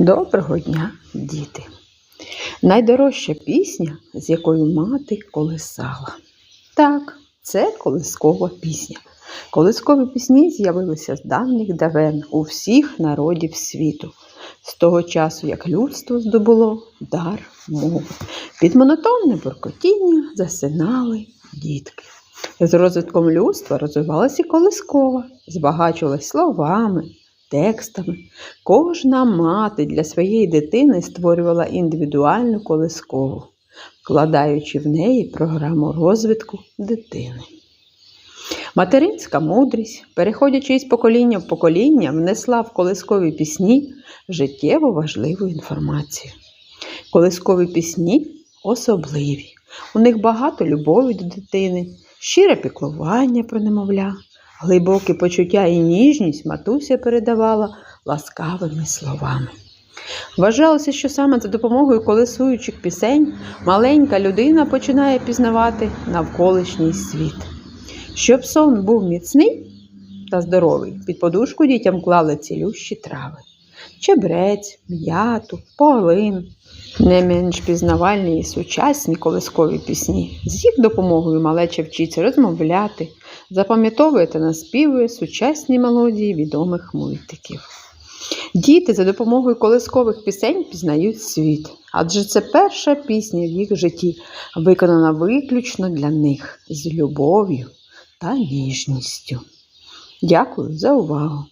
Доброго дня, діти! Найдорожча пісня, з якою мати колисала. Так, це колискова пісня. Колискові пісні з'явилися з давніх давен у всіх народів світу, з того часу, як людство здобуло дар мови. Під монотонне буркотіння засинали дітки. З розвитком людства розвивалася колискова, збагачувалась словами, текстами. Кожна мати для своєї дитини створювала індивідуальну колискову, вкладаючи в неї програму розвитку дитини. Материнська мудрість, переходячи із покоління в покоління, внесла в колискові пісні життєво важливу інформацію. Колискові пісні особливі. У них багато любові до дитини, щире піклування про немовля, глибокі почуття і ніжність матуся передавала ласкавими словами. Вважалося, що саме за допомогою колесуючих пісень маленька людина починає пізнавати навколишній світ. Щоб сон був міцний та здоровий, під подушку дітям клали цілющі трави. Чебрець, м'яту, полин. Не менш пізнавальні і сучасні колискові пісні. З їх допомогою малеча вчиться розмовляти, запам'ятовує та наспівує сучасні мелодії відомих мультиків. Діти за допомогою колискових пісень пізнають світ, адже це перша пісня в їх житті, виконана виключно для них з любов'ю та ніжністю. Дякую за увагу!